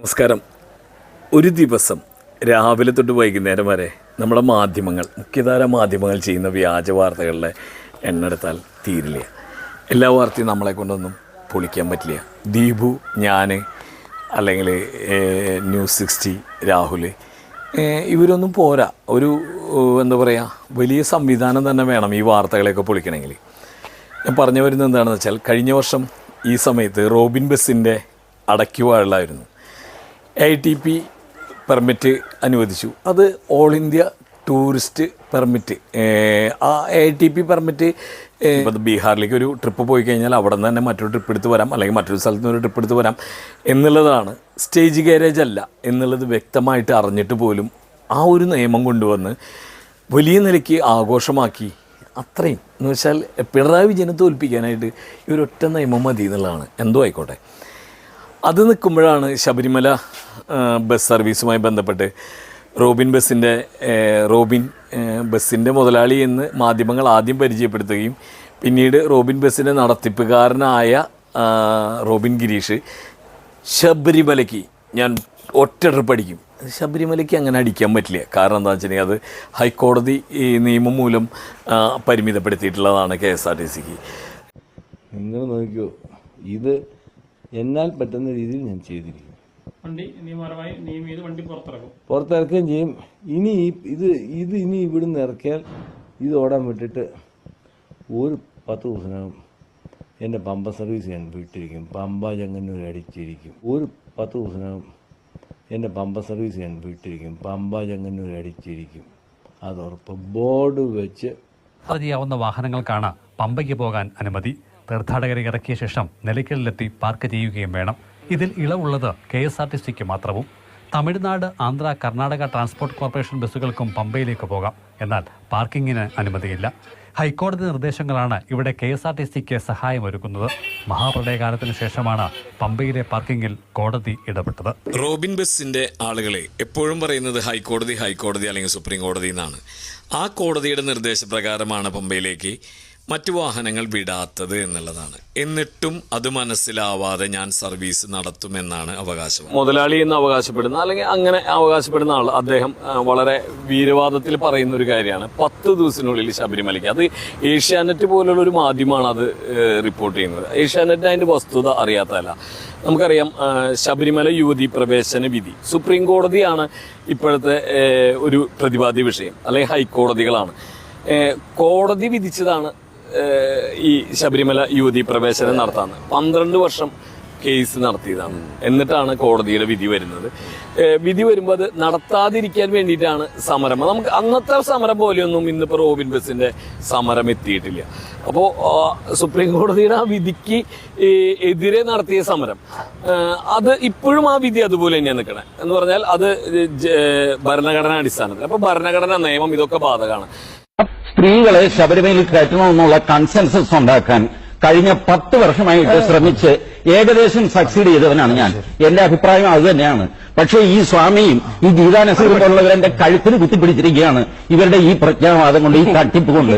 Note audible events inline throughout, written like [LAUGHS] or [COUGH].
നമസ്കാരം. ഒരു ദിവസം രാവിലെ തൊട്ട് വൈകുന്നേരം വരെ നമ്മുടെ മാധ്യമങ്ങൾ മുഖ്യധാര മാധ്യമങ്ങൾ ചെയ്യുന്ന വ്യാജ വാർത്തകളുടെ എണ്ണെടുത്താൽ തീരില്ല. എല്ലാ വാർത്തയും നമ്മളെ കൊണ്ടൊന്നും പൊളിക്കാൻ പറ്റില്ല. ദീപു ഞാൻ അല്ലെങ്കിൽ ന്യൂസ് സിക്സ്റ്റി രാഹുൽ ഇവരൊന്നും പോരാ. ഒരു എന്താ പറയുക വലിയ സംവിധാനം തന്നെ വേണം ഈ വാർത്തകളെയൊക്കെ പൊളിക്കണമെങ്കിൽ ഞാൻ പറഞ്ഞു വരുന്നത് എന്താണെന്ന് വെച്ചാൽ കഴിഞ്ഞ വർഷം ഈ സമയത്ത് റോബിൻ ബസ്സിന്റെ അടയ്ക്കുവാളായിരുന്നു ഐ ടി പി പെർമിറ്റ് അനുവദിച്ചു. അത് ഓൾ ഇന്ത്യ ടൂറിസ്റ്റ് പെർമിറ്റ് ആ ഐ ടി പി പെർമിറ്റ് ഇപ്പോൾ ബീഹാറിലേക്ക് ഒരു ട്രിപ്പ് പോയി കഴിഞ്ഞാൽ അവിടെ നിന്ന് തന്നെ മറ്റൊരു ട്രിപ്പ് എടുത്ത് വരാം അല്ലെങ്കിൽ മറ്റൊരു സ്ഥലത്ത് നിന്ന് ഒരു ട്രിപ്പ് എടുത്ത് വരാം എന്നുള്ളതാണ്. സ്റ്റേജ് ഗാരേജ് അല്ല എന്നുള്ളത് വ്യക്തമായിട്ട് അറിഞ്ഞിട്ട് പോലും ആ ഒരു നിയമം കൊണ്ടുവന്ന് വലിയ നിലയ്ക്ക് ആഘോഷമാക്കി. അത്രയും. എന്ന് വെച്ചാൽ പിണറായി വിജയനെ തോൽപ്പിക്കാനായിട്ട് ഈ ഒരൊറ്റ നിയമം മതി എന്നുള്ളതാണ്. എന്തോ ആയിക്കോട്ടെ. അത് നിൽക്കുമ്പോഴാണ് ശബരിമല ബസ് സർവീസുമായി ബന്ധപ്പെട്ട് റോബിൻ ബസ്സിന്റെ റോബിൻ ബസ്സിന്റെ മുതലാളി എന്ന് മാധ്യമങ്ങൾ ആദ്യം പരിചയപ്പെടുത്തുകയും പിന്നീട് റോബിൻ ബസ്സിന്റെ നടത്തിപ്പുകാരനായ റോബിൻ ഗിരീഷ് ശബരിമലയ്ക്ക് ഞാൻ ഒറ്റ ട്രിപ്പ് അടിക്കും. ശബരിമലയ്ക്ക് അങ്ങനെ അടിക്കാൻ പറ്റില്ല. കാരണം എന്താ വെച്ചിട്ടുണ്ടെങ്കിൽ അത് ഹൈക്കോടതി ഈ നിയമം മൂലം പരിമിതപ്പെടുത്തിയിട്ടുള്ളതാണ് കെ എസ് ആർ ടി സിക്ക്. നിങ്ങൾ നോക്കിയോ ഇത് എന്നാൽ പറ്റുന്ന രീതിയിൽ ഞാൻ ചെയ്തിരിക്കും വണ്ടി നിയമപരമായി നിയമം ചെയ്ത് വണ്ടി പുറത്തിറക്കും? പുറത്തിറക്കുകയും ചെയ്യും. ഇനി ഇത് ഇത് ഇനി ഇവിടുന്ന് ഇറക്കിയാൽ ഇത് ഓടാൻ വിട്ടിട്ട് ഒരു പത്ത് ദിവസത്തിനകം എന്റെ പമ്പ സർവീസ് ഞാൻ വിട്ടിരിക്കും. പമ്പ ചെങ്ങന്നൂർ അടിച്ചിരിക്കും. ഒരു പത്ത് ദിവസത്തിനകം എന്റെ പമ്പ സർവീസ് ഞാൻ വിട്ടിരിക്കും. പമ്പ ചെങ്ങന്നൂർ അടിച്ചിരിക്കും. അതുറപ്പ് ബോർഡ് വെച്ച് ചെയ്യാവുന്ന വാഹനങ്ങൾക്കാണ് പമ്പയ്ക്ക് പോകാൻ അനുമതി. തീർത്ഥാടകരെ ഇറക്കിയ ശേഷം നിലയ്ക്കലിലെത്തി പാർക്ക് ചെയ്യുകയും വേണം. ഇതിൽ ഇളവുള്ളത് കെ എസ് ആർ ടി സിക്ക് മാത്രവും. തമിഴ്നാട് ആന്ധ്ര കർണാടക ട്രാൻസ്പോർട്ട് കോർപ്പറേഷൻ ബസ്സുകൾക്കും പമ്പയിലേക്ക് പോകാം. എന്നാൽ പാർക്കിങ്ങിന് അനുമതിയില്ല. ഹൈക്കോടതി നിർദ്ദേശങ്ങളാണ് ഇവിടെ കെ എസ് ആർ ടി സിക്ക് സഹായമൊരുക്കുന്നത്. മഹാപ്രളയകാലത്തിന് ശേഷമാണ് പമ്പയിലെ പാർക്കിങ്ങിൽ കോടതി ഇടപെട്ടത്. റോബിൻ ബസ്സിന്റെ ആളുകളെ എപ്പോഴും പറയുന്നത് ഹൈക്കോടതി ഹൈക്കോടതി അല്ലെങ്കിൽ സുപ്രീം കോടതി എന്നാണ്. ആ കോടതിയുടെ നിർദ്ദേശപ്രകാരമാണ് പമ്പയിലേക്ക് മറ്റു വാഹനങ്ങൾ വിടാത്തത് എന്നുള്ളതാണ്. എന്നിട്ടും അത് മനസ്സിലാവാതെ ഞാൻ സർവീസ് നടത്തുമെന്നാണ് അവകാശം മുതലാളി എന്ന് അവകാശപ്പെടുന്ന അല്ലെങ്കിൽ അങ്ങനെ അവകാശപ്പെടുന്ന ആൾ അദ്ദേഹം വളരെ വീരവാദത്തിൽ പറയുന്ന ഒരു കാര്യമാണ്. പത്ത് ദിവസത്തിനുള്ളിൽ ശബരിമലയ്ക്ക്. അത് ഏഷ്യാനെറ്റ് പോലുള്ള ഒരു മാധ്യമമാണ് അത് റിപ്പോർട്ട് ചെയ്യുന്നത്. ഏഷ്യാനെറ്റ് അതിന്റെ വസ്തുത അറിയാത്തതല്ല. നമുക്കറിയാം ശബരിമല യുവതി പ്രവേശന വിധി. സുപ്രീം കോടതിയാണ് ഇപ്പോഴത്തെ ഒരു പ്രതിപാദ്യ വിഷയം അല്ലെങ്കിൽ ഹൈക്കോടതികളാണ്. കോടതി വിധിച്ചതാണ് ഈ ശബരിമല യുവതി പ്രവേശനം നടത്താന്ന്. പന്ത്രണ്ട് വർഷം കേസ് നടത്തിയതാണ്. എന്നിട്ടാണ് കോടതിയുടെ വിധി വരുന്നത്. വിധി വരുമ്പോൾ അത് നടത്താതിരിക്കാൻ വേണ്ടിയിട്ടാണ് സമരം. നമുക്ക് അന്നത്തെ സമരം പോലെയൊന്നും ഇന്നിപ്പോൾ റോബിൻ ബസിന്റെ സമരം എത്തിയിട്ടില്ല. അപ്പോൾ സുപ്രീം കോടതിയുടെ ആ വിധിക്ക് എതിരെ നടത്തിയ സമരം. അത് ഇപ്പോഴും ആ വിധി അതുപോലെ തന്നെയാണ് നിൽക്കണേ എന്ന് പറഞ്ഞാൽ അത് ഭരണഘടനാ അടിസ്ഥാനത്തിൽ. അപ്പോൾ ഭരണഘടനാ നിയമം ഇതൊക്കെ ബാധകമാണ്. സ്ത്രീകളെ ശബരിമലയിൽ കയറ്റണമെന്നുള്ള കൺസെൻസസ് ഉണ്ടാക്കാൻ കഴിഞ്ഞ പത്ത് വർഷമായിട്ട് ശ്രമിച്ച് ഏകദേശം സക്സീഡ് ചെയ്തവനാണ് ഞാൻ. എന്റെ അഭിപ്രായം അത് തന്നെയാണ്. പക്ഷേ ഈ സ്വാമിയും ഈ ഗീതാ പോലുള്ളവരെ പോലുള്ളവർ എന്റെ കഴുത്തിന് കുത്തിപ്പിടിച്ചിരിക്കുകയാണ്. ഇവരുടെ ഈ പ്രജ്ഞാവാദം കൊണ്ട് ഈ [LAUGHS] തട്ടിപ്പ് കൊണ്ട്.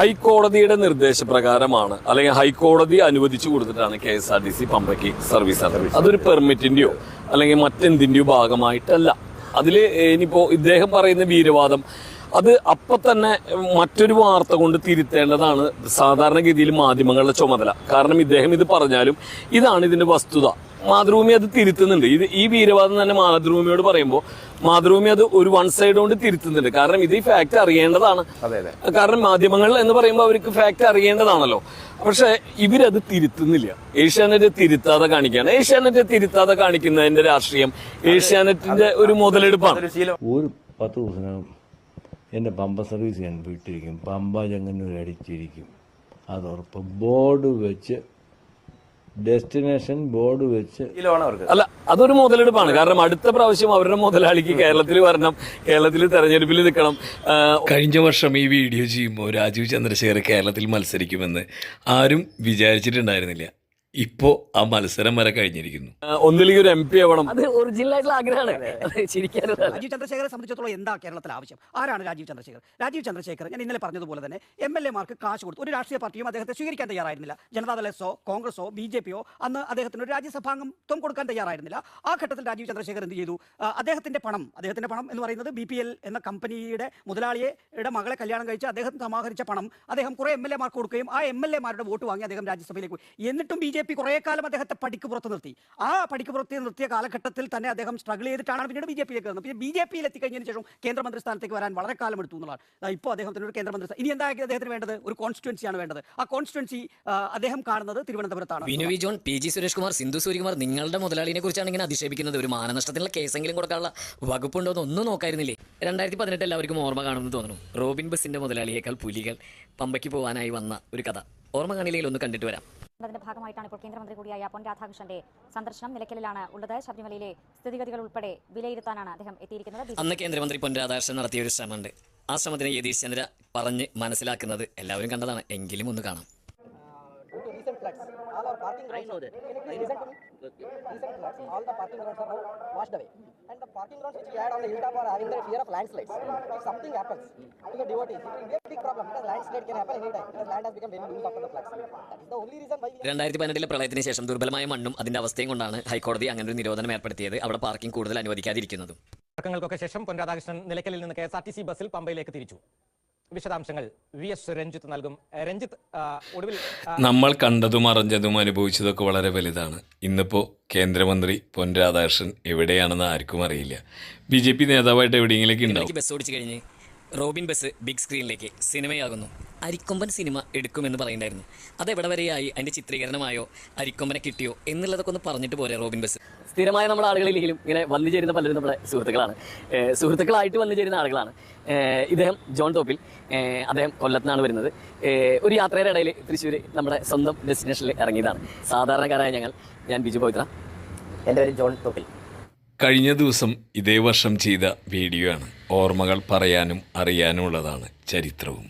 ഹൈക്കോടതിയുടെ നിർദ്ദേശപ്രകാരമാണ് അല്ലെങ്കിൽ ഹൈക്കോടതി അനുവദിച്ചു കൊടുത്തിട്ടാണ് K S R T C പമ്പയ്ക്ക് service അതൊരു പെർമിറ്റിന്റെയോ അല്ലെങ്കിൽ മറ്റെന്തിന്റെയോ ഭാഗമായിട്ടല്ല. അതിൽ ഇനിയിപ്പോ ഇദ്ദേഹം പറയുന്ന വീരവാദം അത് അപ്പൊ തന്നെ മറ്റൊരു വാർത്ത കൊണ്ട് തിരുത്തേണ്ടതാണ് സാധാരണഗതിയിൽ മാധ്യമങ്ങളുടെ ചുമതല. കാരണം ഇദ്ദേഹം ഇത് പറഞ്ഞാലും ഇതാണ് ഇതിന്റെ വസ്തുത. മാതൃഭൂമി അത് തിരുത്തുന്നുണ്ട്. ഇത് ഈ വീരവാദം തന്നെ മാതൃഭൂമിയോട് പറയുമ്പോൾ മാതൃഭൂമി അത് ഒരു വൺ സൈഡ് കൊണ്ട് തിരുത്തുന്നുണ്ട്. കാരണം ഇത് ഈ ഫാക്ട് അറിയേണ്ടതാണ്. കാരണം മാധ്യമങ്ങൾ എന്ന് പറയുമ്പോൾ അവർക്ക് ഫാക്ട് അറിയേണ്ടതാണല്ലോ. പക്ഷെ ഇവരത് തിരുത്തുന്നില്ല. ഏഷ്യാനെറ്റ് തിരുത്താതെ കാണിക്കുകയാണ്. ഏഷ്യാനെറ്റ് തിരുത്താതെ കാണിക്കുന്നതിന്റെ രാഷ്ട്രീയം ഏഷ്യാനെറ്റിന്റെ ഒരു മുതലെടുപ്പാണ്. ഒരു പത്ത് ദിവസത്തിനകം എന്റെ പമ്പ സർവീസ് ഞാൻ വിട്ടിരിക്കും. പമ്പ ചെങ്ങന്നൂർ അടിച്ചിരിക്കും. അതുറപ്പ് ബോർഡ് വെച്ച് ഡെസ്റ്റിനേഷൻ ബോർഡ് വെച്ച് അവർക്ക്. അല്ല അതൊരു മുതലെടുപ്പാണ്. കാരണം അടുത്ത പ്രാവശ്യം അവരുടെ മുതലാളിക്ക് കേരളത്തിൽ വരണം. കേരളത്തിൽ തെരഞ്ഞെടുപ്പിൽ നിൽക്കണം. കഴിഞ്ഞ വർഷം ഈ വീഡിയോ ചെയ്യുമ്പോൾ രാജീവ് ചന്ദ്രശേഖർ കേരളത്തിൽ മത്സരിക്കുമെന്ന് ആരും വിചാരിച്ചിട്ടുണ്ടായിരുന്നില്ല. ഇപ്പോൾ ആ മത്സരം വരെ കഴിഞ്ഞിരിക്കുന്നു. ഒന്നിലേക്ക് ഒരു എം പി ആവണം. അത് ഒറിജിനൽ ആയിട്ടുള്ള ആഗ്രഹമാണ്. ചിരിക്കാനുള്ള രാജീവ് ചന്ദ്രശേഖരെ സംബന്ധിച്ചിടത്തോളം എന്താ കേരളത്തിൽ ആവശ്യം? ആരാണ് രാജീവ് ചന്ദ്രശേഖർ? രാജീവ് ചന്ദ്രശേഖർ ഞാൻ ഇന്നലെ പറഞ്ഞതുപോലെ തന്നെ എം എൽ എമാർക്ക് കാശ് കൊടുത്തു ഒരു രാഷ്ട്രീയ പാർട്ടിയും അദ്ദേഹത്തെ സ്വീകരിക്കാൻ തയ്യാറായിരുന്നില്ല. ജനതാദൾ എസോ കോൺഗ്രസോ ബി ജെ പിയോ അന്ന് അദ്ദേഹത്തിന് ഒരു രാജ്യസഭാംഗത്വം കൊടുക്കാൻ തയ്യാറായിരുന്നില്ല. ആ ഘട്ടത്തിൽ രാജീവ് ചന്ദ്രശേഖർ എന്ത് ചെയ്തു? അദ്ദേഹത്തിന്റെ പണം അദ്ദേഹത്തിന്റെ പണം എന്ന് പറയുന്നത് ബി പി എൽ എന്ന കമ്പനിയുടെ മുതലാളിയുടെ മകളെ കല്യാണം കഴിച്ച് അദ്ദേഹം സമാഹരിച്ച പണം അദ്ദേഹം കുറെ എം എൽ എമാർക്ക് കൊടുക്കുകയും ആ എം എൽ എമാരുടെ വോട്ട് വാങ്ങി അദ്ദേഹം രാജ്യസഭയിലേക്ക് പോയി. എന്നിട്ടും ബി ജെ പി കുറേ കാലം അദ്ദേഹത്തെ പടിക്ക് പുറത്ത് നിർത്തി. ആ പടിക്ക് പുറത്ത് നിർത്തിയ കാലഘട്ടത്തിൽ തന്നെ അദ്ദേഹം സ്ട്രഗിൾ ചെയ്തിട്ടാണ് പിന്നീട് ബി ജെ പിയിലേക്ക് വന്നത്. പിന്നെ ബി ജെ പിയിൽ എത്തിക്കഴിഞ്ഞതിന് ശേഷം കേന്ദ്രമന്ത്രി സ്ഥാനത്തേക്ക് വരാൻ വളരെ കാലം എടുത്തു എന്നുള്ളതാണ്. ഇപ്പോൾ അദ്ദേഹത്തിന് ഒരു കേന്ദ്രമന്ത്രി ഇനി എന്താ അദ്ദേഹത്തിന് വേണ്ടത്? ഒരു കോൺസ്റ്റിറ്റ്വൻസിയാണ് വേണ്ടത്. ആ കോൺസ്റ്റിറ്റ്വൻസി അദ്ദേഹം കാണുന്നത് തിരുവനന്തപുരത്താണ്. Vinu V John P G Suresh Kumar Sindhu Suryakumar നിങ്ങളുടെ മുതലാളിനെ കുറിച്ചാണ് ഇങ്ങനെ അധിക്ഷേപിക്കുന്നത്. ഒരു മാനനഷ്ടത്തിനുള്ള കേസെങ്കിലും കൊടുക്കാനുള്ള വകുപ്പുണ്ടോ എന്ന് ഒന്നും നോക്കായിരുന്നില്ലേ? രണ്ടായിരത്തി പതിനെട്ട് എല്ലാവർക്കും ഓർമ്മ കാണുമെന്ന് തോന്നുന്നു. റോബിൻ ബസിന്റെ മുതലാളിയേക്കാൾ പുലികൾ പമ്പയ്ക്ക് പോകാനായി വന്ന ഒരു കഥ. ഓർമ്മ കാണില്ലെങ്കിൽ ഒന്ന് കണ്ടിട്ട് വരാം. അതിന്റെ ഭാഗമായിട്ടാണ് ഇപ്പോൾ കേന്ദ്രമന്ത്രി കൂടിയായ പൊൻ രാധാകൃഷ്ണന്റെ സന്ദർശനം നിലയ്ക്കലിലാണ് ഉള്ളത് ശബരിമലയിലെ സ്ഥിതിഗതികൾ ഉൾപ്പെടെ വിലയിരുത്താനാണ് അദ്ദേഹം എത്തിയിരിക്കുന്നത് അന്ന് കേന്ദ്രമന്ത്രി പൊൻ രാധാകൃഷ്ണൻ നടത്തിയ ഒരു ശ്രമമുണ്ട് ആ ശ്രമത്തിന് യതീഷ് ചന്ദ്ര പറഞ്ഞ് മനസ്സിലാക്കുന്നത് എല്ലാവരും കണ്ടതാണ് എങ്കിലും ഒന്ന് കാണാം all our parking grounds. Can you Recent? Recent floods, all the parking grounds are now washed away. Parking grounds which we had on the hilltop are having the fear of landslides. If something happens to the devotees, it will be a big problem because landslide can happen anytime because land has become very loose after the floods. That is the only reason why രണ്ടായിരത്തി പതിനെട്ടിലെ പ്രളയത്തിന് ശേഷം ദുർബലമായ മണ്ണും അതിന്റെ അവസ്ഥയും കൊണ്ടാണ് ഹൈക്കോടതി അങ്ങനെ ഒരു നിരോധനം ഏർപ്പെടുത്തിയത് അവിടെ പാർക്കിംഗ് കൂടുതൽ അനുവദിക്കാതിരിക്കുന്നതും തർക്കങ്ങൾക്കൊക്കെ ശേഷം പൊൻ രാധാകൃഷ്ണൻ നിലയ്ക്കലിൽ നിന്ന് K S R T C ബസ്സിൽ പമ്പയിലേക്ക് തിരിച്ചു വിശദാംശങ്ങൾ വി എസ് രഞ്ജിത്ത് നൽകും. രഞ്ജിത്ത് ഒടുവിൽ നമ്മൾ കണ്ടതും അറിഞ്ഞതും അനുഭവിച്ചതൊക്കെ വളരെ വലുതാണ്. ഇന്നിപ്പോൾ കേന്ദ്രമന്ത്രി പൊൻ രാധാകൃഷ്ണൻ എവിടെയാണെന്ന് ആർക്കും അറിയില്ല. ബി ജെ പി നേതാവായിട്ട് എവിടെയെങ്കിലും ഉണ്ടാവും. ബസ് ഓടിച്ചു കഴിഞ്ഞ് റോബിൻ ബസ് ബിഗ് സ്ക്രീനിലേക്ക് സിനിമയാകുന്നു. അരിക്കൊമ്പൻ സിനിമ എടുക്കുമെന്ന് പറയണ്ടായിരുന്നു അതെവിടെ വരെയായി? അതിന്റെ ചിത്രീകരണമായോ? അരിക്കൊമ്പനെ കിട്ടിയോ? എന്നുള്ളതൊക്കെ ഒന്ന് പറഞ്ഞിട്ട് പോരെ റോബിൻ ബസ്. സ്ഥിരമായ നമ്മുടെ ആളുകളിലെങ്കിലും ഇങ്ങനെ വന്നു ചേരുന്ന പലരും നമ്മുടെ സുഹൃത്തുക്കളാണ്. സുഹൃത്തുക്കളായിട്ട് വന്നു ചേരുന്ന ആളുകളാണ്. ഇദ്ദേഹം ജോൺ തോപ്പിൽ അദ്ദേഹം കൊല്ലത്തുനിന്നാണ് വരുന്നത്. ഒരു യാത്രയുടെ ഇടയിൽ തൃശ്ശൂർ നമ്മുടെ സ്വന്തം ഡെസ്റ്റിനേഷനിൽ ഇറങ്ങിയതാണ്. സാധാരണക്കാരായ ഞങ്ങൾ ഞാൻ ബിജു പവിത്ര. എന്റെ പേര് ജോൺ തോപ്പിൽ കഴിഞ്ഞ ദിവസം ഇതേ വർഷം ചെയ്ത വീഡിയോ ആണ് ഓർമ്മകൾ പറയാനും അറിയാനുമുള്ളതാണ് ചരിത്രവും.